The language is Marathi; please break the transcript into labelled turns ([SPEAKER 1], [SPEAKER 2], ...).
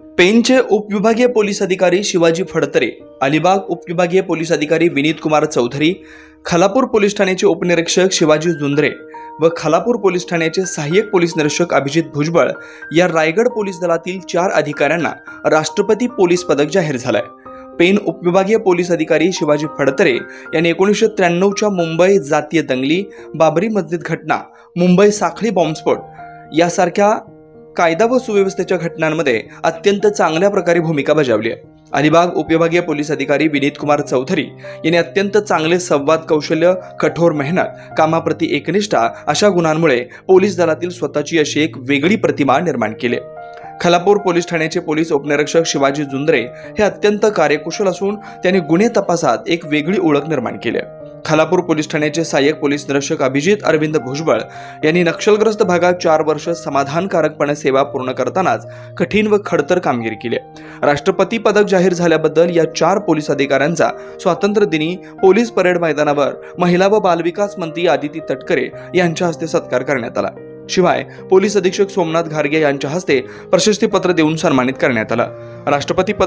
[SPEAKER 1] पेनचे उपविभागीय पोलीस अधिकारी शिवाजी फडतरे अलिबाग उपविभागीय पोलीस अधिकारी विनीत कुमार चौधरी खालापूर पोलीस ठाण्याचे उपनिरीक्षक शिवाजी जुंद्रे व खालापूर पोलीस ठाण्याचे सहाय्यक पोलीस निरीक्षक अभिजित भुजबळ या रायगड पोलीस दलातील चार अधिकाऱ्यांना राष्ट्रपती पोलीस पदक जाहीर झालंय. पेन उपविभागीय पोलीस अधिकारी शिवाजी फडतरे यांनी एकोणीसशे त्र्याण्णवच्या मुंबई जातीय दंगली बाबरी मस्जिद घटना मुंबई साखळी बॉम्बस्फोट यासारख्या कायदा व सुव्यवस्थेच्या घटनांमध्ये अत्यंत चांगल्या प्रकारे भूमिका बजावली आहे अलिबाग उपविभागीय पोलीस अधिकारी विनीत कुमार चौधरी यांनी अत्यंत चांगले संवाद कौशल्य कठोर मेहनत कामाप्रती एकनिष्ठा अशा गुणांमुळे पोलीस दलातील स्वतःची अशी एक वेगळी प्रतिमा निर्माण केली खलापूर पोलीस ठाण्याचे पोलीस उपनिरीक्षक शिवाजी जुंद्रे हे अत्यंत कार्यकुशल असून त्यांनी गुन्हे तपासात एक वेगळी ओळख निर्माण केली आहे. खालापूर पोलीस ठाण्याचे सहाय्यक पोलीस निरीक्षक अभिजित अरविंद भुजबळ यांनी नक्षलग्रस्त भागात चार वर्ष समाधानकारकपणे सेवा पूर्ण करतानाच कठीण व खडतर कामगिरी केली राष्ट्रपती पदक जाहीर झाल्याबद्दल या चार पोलीस अधिकाऱ्यांचा स्वातंत्र्य दिनी पोलीस परेड मैदानावर महिला व बालविकास मंत्री आदिती तटकरे यांच्या हस्ते सत्कार करण्यात आला. शिवाय पोलीस अधीक्षक सोमनाथ घारगे यांच्या हस्ते प्रशस्तीपत्र देऊन सन्मानित करण्यात आलं. राष्ट्रपती पद